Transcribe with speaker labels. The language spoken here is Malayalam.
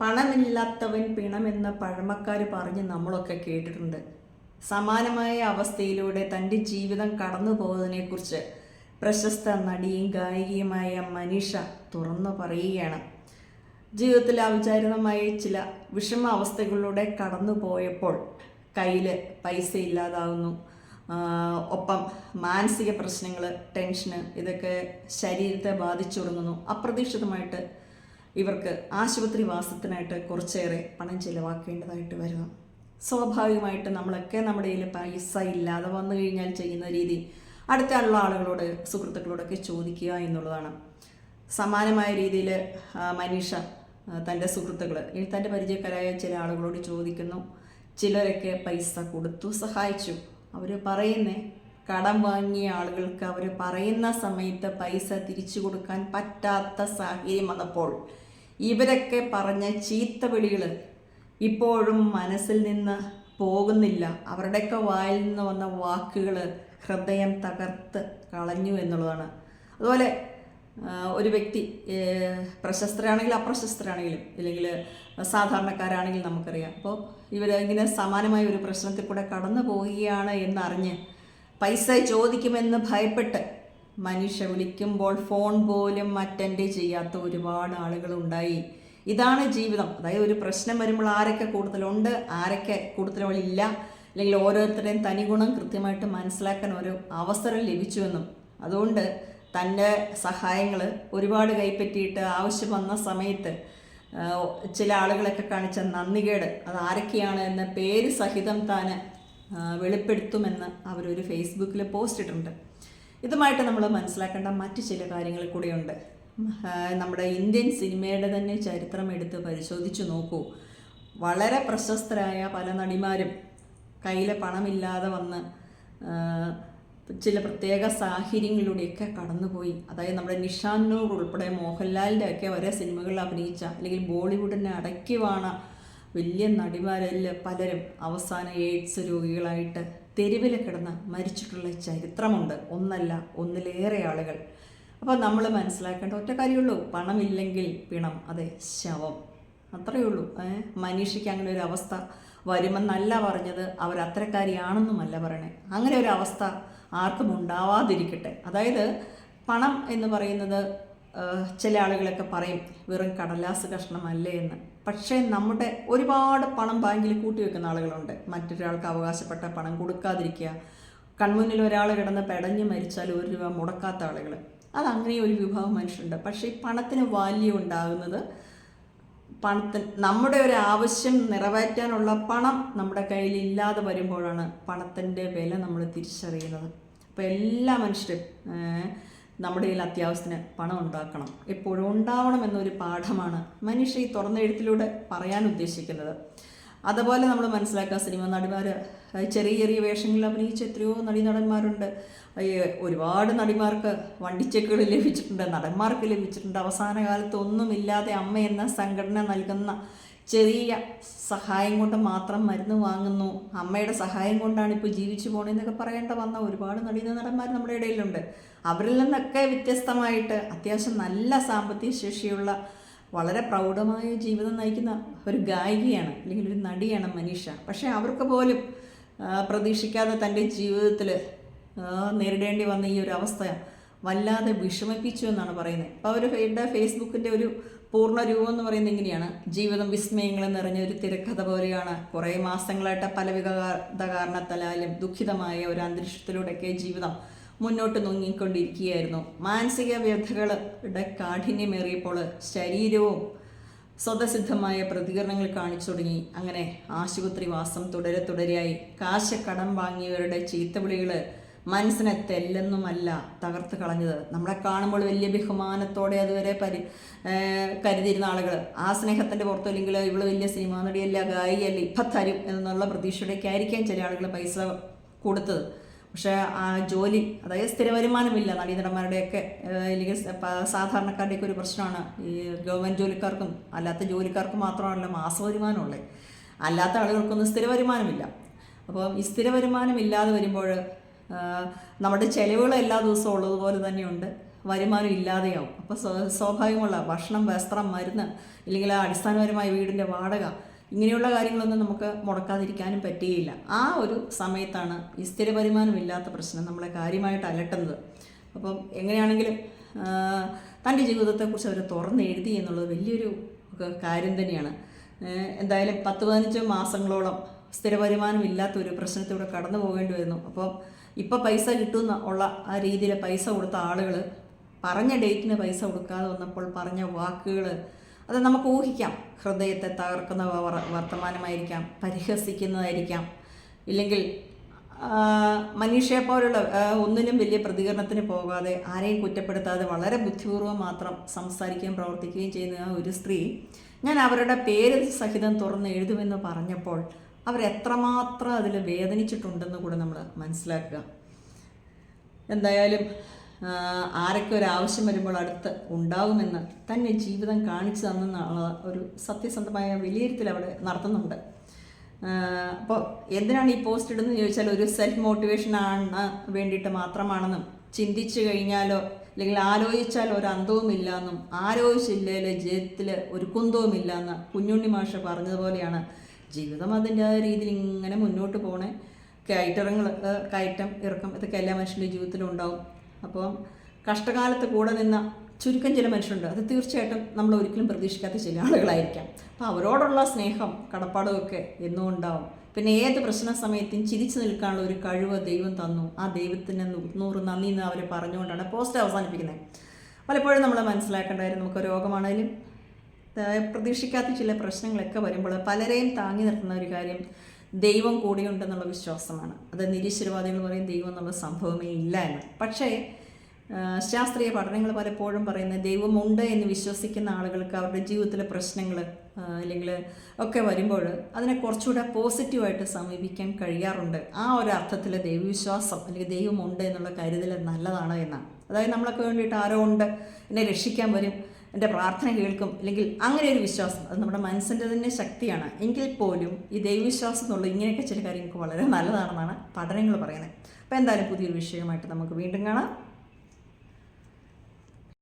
Speaker 1: പണമില്ലാത്തവൻ പിണമെന്ന് പഴമക്കാർ പറഞ്ഞ് നമ്മളൊക്കെ കേട്ടിട്ടുണ്ട്. സമാനമായ അവസ്ഥയിലൂടെ തന്റെ ജീവിതം കടന്നു പോകുന്നതിനെക്കുറിച്ച് പ്രശസ്ത നടിയും ഗായികയുമായ മനീഷ തുറന്നു പറയുകയാണ്. ജീവിതത്തിൽ അവിചാരിതമായ ചില വിഷമ അവസ്ഥകളിലൂടെ കടന്നു പോയപ്പോൾ കയ്യിൽ പൈസ ഇല്ലാതാവുന്നു. ഒപ്പം മാനസിക പ്രശ്നങ്ങൾ ടെൻഷന് ഇതൊക്കെ ശരീരത്തെ ബാധിച്ചു തുടങ്ങുന്നു അപ്രതീക്ഷിതമായിട്ട് ഇവർക്ക് ആശുപത്രി വാസത്തിനായിട്ട് കുറച്ചേറെ പണം ചിലവാക്കേണ്ടതായിട്ട് വരുന്നു സ്വാഭാവികമായിട്ട് നമ്മളൊക്കെ നമ്മുടെ കയ്യിൽ പൈസ ഇല്ലാതെ വന്നു കഴിഞ്ഞാൽ ചെയ്യുന്ന രീതി അടുത്തുള്ള ആളുകളോട് സുഹൃത്തുക്കളോടൊക്കെ ചോദിക്കുക എന്നുള്ളതാണ്. സമാനമായ രീതിയിൽ മനീഷ തന്റെ സുഹൃത്തുക്കൾ അല്ലെങ്കിൽ തന്റെ പരിചയക്കാരായ ചില ആളുകളോട് ചോദിക്കുന്നു. ചിലരൊക്കെ പൈസ കൊടുത്തു സഹായിച്ചു. അവർ പറയുന്നേ കടം വാങ്ങിയ ആളുകൾക്ക് അവർ പറയുന്ന സമയത്ത് പൈസ തിരിച്ചു കൊടുക്കാൻ പറ്റാത്ത സാഹചര്യം വന്നപ്പോൾ ഇവരൊക്കെ പറഞ്ഞ ചീത്ത വിളികൾ ഇപ്പോഴും മനസ്സിൽ നിന്ന് പോകുന്നില്ല. അവരുടെയൊക്കെ വായിൽ നിന്ന് വന്ന വാക്കുകൾ ഹൃദയം തകർത്ത് കളഞ്ഞു എന്നുള്ളതാണ്. അതുപോലെ ഒരു വ്യക്തി പ്രശസ്തരാണെങ്കിൽ പ്രശസ്തരാണെങ്കിലും അപ്രശസ്തരാണെങ്കിലും ഇല്ലെങ്കിൽ സാധാരണക്കാരാണെങ്കിലും നമുക്കറിയാം. അപ്പോൾ ഇവർ ഇങ്ങനെ സമാനമായ ഒരു പ്രശ്നത്തിൽ കൂടെ കടന്നു പോവുകയാണ് എന്നറിഞ്ഞ് പൈസ ചോദിക്കുമെന്ന് ഭയപ്പെട്ട് മനുഷ്യ വിളിക്കുമ്പോൾ ഫോൺ പോലും അറ്റൻഡ് ചെയ്യാത്ത ഒരുപാട് ആളുകളുണ്ടായി. ഇതാണ് ജീവിതം. അതായത് ഒരു പ്രശ്നം വരുമ്പോൾ ആരൊക്കെ കൂടുതലുണ്ട് ആരൊക്കെ കൂടുതലില്ല അല്ലെങ്കിൽ ഓരോരുത്തരുടെയും തനി ഗുണം കൃത്യമായിട്ട് മനസ്സിലാക്കാൻ ഒരു അവസരം ലഭിച്ചുവെന്നും. അതുകൊണ്ട് തന്റെ സഹായങ്ങൾ ഒരുപാട് കൈപ്പറ്റിയിട്ട് ആവശ്യം വന്ന സമയത്ത് ചില ആളുകളൊക്കെ കാണിച്ച നന്ദികേട് അത് ആരൊക്കെയാണ് എന്ന പേര് സഹിതം താൻ വെളിപ്പെടുത്തുമെന്ന് അവരൊരു ഫേസ്ബുക്കിൽ പോസ്റ്റ് ഇട്ടിട്ടുണ്ട്. ഇതുമായിട്ട് നമ്മൾ മനസ്സിലാക്കേണ്ട മറ്റ് ചില കാര്യങ്ങൾ കൂടിയുണ്ട്. നമ്മുടെ ഇന്ത്യൻ സിനിമയുടെ തന്നെ ചരിത്രം എടുത്ത് പരിശോധിച്ചു നോക്കൂ. വളരെ പ്രശസ്തരായ പല നടിമാരും കയ്യിലെ പണമില്ലാതെ വന്ന് ചില പ്രത്യേക സാഹചര്യങ്ങളിലൂടെയൊക്കെ കടന്നുപോയി. അതായത് നമ്മുടെ നിഷാന്നൂർ ഉൾപ്പെടെ മോഹൻലാലിന്റെ ഒക്കെ വരെ സിനിമകളിൽ അഭിനയിച്ച അല്ലെങ്കിൽ ബോളിവുഡിനെ അടക്കി വാണ വലിയ നടിമാരിൽ പലരും അവസാന എയ്ഡ്സ് രോഗികളായിട്ട് തെരുവിൽ കിടന്ന് മരിച്ചിട്ടുള്ള ചരിത്രമുണ്ട്. ഒന്നല്ല ഒന്നിലേറെ ആളുകൾ. അപ്പോൾ നമ്മൾ മനസ്സിലാക്കേണ്ട ഒറ്റ കാര്യമുള്ളൂ. പണമില്ലെങ്കിൽ പിണം അതെ ശവം. അത്രയേ ഉള്ളൂ. മനീഷയ്ക്ക് അങ്ങനെ ഒരു അവസ്ഥ വരുമെന്നല്ല പറഞ്ഞത്. അവർ അത്തരക്കാരിയാണെന്നുമല്ല പറയണേ. അങ്ങനെ ഒരു അവസ്ഥ ആർക്കും ഉണ്ടാവാതിരിക്കട്ടെ. അതായത് പണം എന്ന് പറയുന്നത് ചില ആളുകളൊക്കെ പറയും വെറും കടലാസ് കഷ്ണമല്ലേ എന്ന്. പക്ഷേ നമ്മുടെ ഒരുപാട് പണം ബാങ്കിൽ കൂട്ടി വെക്കുന്ന ആളുകളുണ്ട്. മറ്റൊരാൾക്ക് അവകാശപ്പെട്ട പണം കൊടുക്കാതിരിക്കുക. കൺമുന്നിൽ ഒരാൾ കിടന്ന് പെടഞ്ഞ് മരിച്ചാൽ ഒരു രൂപ മുടക്കാത്ത ആളുകൾ. അങ്ങനെ ഒരു വിഭാഗം മനുഷ്യരുണ്ട്. പക്ഷേ ഈ പണത്തിന് വാല്യൂ ഉണ്ടാകുന്നത് പണത്തിന് നമ്മുടെ ഒരു ആവശ്യം നിറവേറ്റാനുള്ള പണം നമ്മുടെ കയ്യിൽ ഇല്ലാതെ വരുമ്പോഴാണ് പണത്തിന്റെ വില നമ്മൾ തിരിച്ചറിയുന്നത്. അപ്പോൾ എല്ലാ മനുഷ്യരും നമ്മുടെ കയ്യിൽ അത്യാവശ്യത്തിന് പണം ഉണ്ടാക്കണം. എപ്പോഴും ഉണ്ടാവണം എന്നൊരു പാഠമാണ് മനുഷ്യ ഈ തുറന്ന എഴുത്തിലൂടെ പറയാൻ ഉദ്ദേശിക്കുന്നത്. അതുപോലെ നമ്മൾ മനസ്സിലാക്കുക സിനിമ നടിമാർ ചെറിയ ചെറിയ വേഷങ്ങളിൽ അഭിനയിച്ച എത്രയോ നടി നടന്മാരുണ്ട്. ഒരുപാട് നടിമാർക്ക് വണ്ടിച്ചെക്കുകൾ ലഭിച്ചിട്ടുണ്ട് നടന്മാർക്ക് ലഭിച്ചിട്ടുണ്ട്. അവസാന കാലത്ത് ഒന്നുമില്ലാതെ അമ്മ എന്ന സംഘടന നൽകുന്ന ചെറിയ സഹായം കൊണ്ട് മാത്രം മരുന്ന് വാങ്ങുന്നു. അമ്മയുടെ സഹായം കൊണ്ടാണ് ഇപ്പോൾ ജീവിച്ചു പോകണമെന്നൊക്കെ പറയേണ്ട വന്ന ഒരുപാട് നടീന നടന്മാർ നമ്മുടെ ഇടയിലുണ്ട്. അവരിൽ നിന്നൊക്കെ വ്യത്യസ്തമായിട്ട് അത്യാവശ്യം നല്ല സാമ്പത്തിക ശേഷിയുള്ള വളരെ പ്രൗഢമായ ജീവിതം നയിക്കുന്ന ഒരു ഗായികയാണ് അല്ലെങ്കിൽ ഒരു നടിയാണ് മനീഷ. പക്ഷേ അവർക്ക് പോലും പ്രതീക്ഷിക്കാതെ തന്റെ ജീവിതത്തിൽ നേരിടേണ്ടി വന്ന ഈ ഒരു അവസ്ഥ വല്ലാതെ വിഷമിപ്പിച്ചു എന്നാണ് പറയുന്നത്. അപ്പോൾ അവരുടെ ഫേസ്ബുക്കിന്റെ ഒരു പൂർണ രൂപം എന്ന് പറയുന്നത് ഇങ്ങനെയാണ്. ജീവിതം വിസ്മയങ്ങൾ നിറഞ്ഞ ഒരു തിരക്കഥ പോലെയാണ്. കുറേ മാസങ്ങളായിട്ട് പല വിധ കാരണത്താലും ദുഃഖിതമായ ഒരു അന്തരീക്ഷത്തിലൂടെയൊക്കെ ജീവിതം മുന്നോട്ട് നീങ്ങിക്കൊണ്ടിരിക്കുകയായിരുന്നു. മാനസിക വ്യഥകളുടെ കാഠിന്യമേറിയപ്പോൾ ശരീരവും സ്വതസിദ്ധമായ പ്രതികരണങ്ങൾ കാണിച്ചു തുടങ്ങി. അങ്ങനെ ആശുപത്രി വാസം തുടരെ തുടരെയായി. കാശ കടം വാങ്ങിയവരുടെ ചീത്തവിളികൾ മനസ്സിനെ തെല്ലെന്നുമല്ല തകർത്ത് കളഞ്ഞത്. നമ്മളെ കാണുമ്പോൾ വലിയ ബഹുമാനത്തോടെ അതുവരെ പരി കരുതിയിരുന്ന ആളുകൾ ആ സ്നേഹത്തിന്റെ പുറത്തോ അല്ലെങ്കിൽ ഇവൾ വലിയ സിനിമാ നടിയല്ല ഗായികയല്ല ഇപ്പം തരും എന്നുള്ള പ്രതീക്ഷയുടെയൊക്കെ ആയിരിക്കാം ചില ആളുകൾ പൈസ കൊടുത്തത്. പക്ഷേ ആ ജോലി അതായത് സ്ഥിര വരുമാനമില്ല നടീനടന്മാരുടെയൊക്കെ അല്ലെങ്കിൽ സാധാരണക്കാരുടെയൊക്കെ ഒരു പ്രശ്നമാണ്. ഈ ഗവൺമെന്റ് ജോലിക്കാർക്കും അല്ലാത്ത ജോലിക്കാർക്കും മാത്രമാണല്ലോ മാസ വരുമാനമുള്ളത്. അല്ലാത്ത ആളുകൾക്കൊന്നും സ്ഥിര വരുമാനമില്ല. അപ്പോൾ ഈ സ്ഥിര വരുമാനം ഇല്ലാതെ വരുമ്പോൾ നമ്മുടെ ചിലവുകൾ എല്ലാ ദിവസവും ഉള്ളതുപോലെ തന്നെയുണ്ട്. വരുമാനം ഇല്ലാതെയാവും. അപ്പോൾ സ്വ- സ്വാഭാവികമുള്ള ഭക്ഷണം വസ്ത്രം മരുന്ന് ഇല്ലെങ്കിൽ അടിസ്ഥാനപരമായ വീടിന്റെ വാടക ഇങ്ങനെയുള്ള കാര്യങ്ങളൊന്നും നമുക്ക് മുടക്കാതിരിക്കാനും പറ്റുകയില്ല. ആ ഒരു സമയത്താണ് ഈ സ്ഥിര വരുമാനമില്ലാത്ത പ്രശ്നം നമ്മളെ കാര്യമായിട്ട് അലട്ടുന്നത്. അപ്പം എങ്ങനെയാണെങ്കിലും തന്റെ ജീവിതത്തെക്കുറിച്ച് അവർ തുറന്ന് എഴുതി എന്നുള്ളത് വലിയൊരു കാര്യം തന്നെയാണ്. എന്തായാലും പത്ത് പതിനഞ്ച് മാസങ്ങളോളം സ്ഥിര വരുമാനം ഇല്ലാത്ത ഒരു പ്രശ്നത്തിലൂടെ കടന്നു പോകേണ്ടി വരുന്നു. അപ്പോൾ ഇപ്പോൾ പൈസ കിട്ടുന്ന ഉള്ള ആ രീതിയിൽ പൈസ കൊടുത്ത ആളുകൾ പറഞ്ഞ ഡേറ്റിന് പൈസ കൊടുക്കാതെ വന്നപ്പോൾ പറഞ്ഞ വാക്കുകൾ അത് നമുക്ക് ഊഹിക്കാം. ഹൃദയത്തെ തകർക്കുന്ന വർത്തമാനമായിരിക്കാം പരിഹസിക്കുന്നതായിരിക്കാം. ഇല്ലെങ്കിൽ മനീഷയെ പോലുള്ള ഒന്നിനും വലിയ പ്രതികരണത്തിന് പോകാതെ ആരെയും കുറ്റപ്പെടുത്താതെ വളരെ ബുദ്ധിപൂർവം മാത്രം സംസാരിക്കുകയും പ്രവർത്തിക്കുകയും ചെയ്യുന്ന ഒരു സ്ത്രീ ഞാൻ അവരുടെ പേര് സഹിതം തുറന്ന് എഴുതുമെന്ന് പറഞ്ഞപ്പോൾ അവരെത്രമാത്രം അതിൽ വേദനിച്ചിട്ടുണ്ടെന്ന് കൂടെ നമ്മൾ മനസ്സിലാക്കുക. എന്തായാലും ആരൊക്കെ ഒരു ആവശ്യം വരുമ്പോൾ അടുത്ത് ഉണ്ടാകുമെന്ന് തന്നെ ജീവിതം കാണിച്ചു തന്നെന്നുള്ള ഒരു സത്യസന്ധമായ വിലയിരുത്തൽ അവിടെ നടത്തുന്നുണ്ട്. അപ്പോൾ എന്തിനാണ് ഈ പോസ്റ്റ് ഇടുന്നത് ചോദിച്ചാൽ ഒരു സെൽഫ് മോട്ടിവേഷൻ ആണ് വേണ്ടിയിട്ട് മാത്രമാണെന്നും ചിന്തിച്ചു കഴിഞ്ഞാലോ അല്ലെങ്കിൽ ആലോചിച്ചാൽ ഒരു അന്തവും ആലോചിച്ചില്ലേ ജയത്തിൽ ഒരു കുന്തവും ഇല്ലയെന്ന് കുഞ്ഞുണ്ണി മാഷ പറഞ്ഞതുപോലെയാണ് ജീവിതം അതിന്റെ രീതിയിൽ ഇങ്ങനെ മുന്നോട്ട് പോണേ. കയറ്റങ്ങൾ കയറ്റം ഇറക്കം ഇതൊക്കെ എല്ലാ മനുഷ്യന്റെ ജീവിതത്തിലും ഉണ്ടാവും അപ്പം കഷ്ടകാലത്ത് കൂടെ നിന്ന ചുരുക്കം ചില മനുഷ്യരുണ്ട്. അത് തീർച്ചയായിട്ടും നമ്മൾ ഒരിക്കലും പ്രതീക്ഷിക്കാത്ത ചില ആളുകളായിരിക്കാം. അപ്പോൾ അവരോടുള്ള സ്നേഹം കടപ്പാടും ഒക്കെ എന്നും ഉണ്ടാവും പിന്നെ ഏത് പ്രശ്ന സമയത്തും ചിരിച്ചു നിൽക്കാനുള്ള ഒരു കഴിവ് ദൈവം തന്നു. ആ ദൈവത്തിന് നൂറ് നന്ദി എന്ന് അവർ പറഞ്ഞുകൊണ്ടാണ് പോസ്റ്റ് അവസാനിപ്പിക്കുന്നത്. പലപ്പോഴും നമ്മൾ മനസ്സിലാക്കേണ്ടായിരുന്നു നമുക്ക് രോഗമാണെങ്കിലും പ്രതീക്ഷിക്കാത്ത ചില പ്രശ്നങ്ങളൊക്കെ വരുമ്പോൾ പലരെയും താങ്ങി നിർത്തുന്ന ഒരു കാര്യം ദൈവം കൂടിയുണ്ടെന്നുള്ള വിശ്വാസമാണ്. അത് നിരീശ്വരവാദികൾ പറയും ദൈവം എന്നുള്ള സംഭവമേ ഇല്ല എന്ന്. പക്ഷേ ശാസ്ത്രീയ പഠനങ്ങൾ പലപ്പോഴും പറയുന്നത് ദൈവമുണ്ട് എന്ന് വിശ്വസിക്കുന്ന ആളുകൾക്ക് അവരുടെ ജീവിതത്തിലെ പ്രശ്നങ്ങൾ അല്ലെങ്കിൽ ഒക്കെ വരുമ്പോൾ അതിനെ കുറച്ചുകൂടെ പോസിറ്റീവായിട്ട് സമീപിക്കാൻ കഴിയാറുണ്ട്. ആ ഒരു അർത്ഥത്തിൽ ദൈവവിശ്വാസം അല്ലെങ്കിൽ ദൈവമുണ്ട് എന്നുള്ള കരുതൽ നല്ലതാണ് എന്നാണ്. അതായത് നമ്മളൊക്കെ വേണ്ടിയിട്ട് ആരോ ഉണ്ട് എന്നെ രക്ഷിക്കാൻ വരും. എന്റെ പ്രാർത്ഥന കേൾക്കും അല്ലെങ്കിൽ അങ്ങനെ ഒരു വിശ്വാസം അത് നമ്മുടെ മനസ്സിന്റെ തന്നെ ശക്തിയാണ്. എങ്കിൽ പോലും ഈ ദൈവവിശ്വാസം എന്നുള്ള ഇങ്ങനെയൊക്കെ ചില കാര്യങ്ങൾക്ക് വളരെ നല്ലതാണെന്നാണ് പഠനങ്ങൾ പറയുന്നത്. അപ്പോൾ എന്തായാലും പുതിയൊരു വിഷയമായിട്ട് നമുക്ക് വീണ്ടും കാണാം.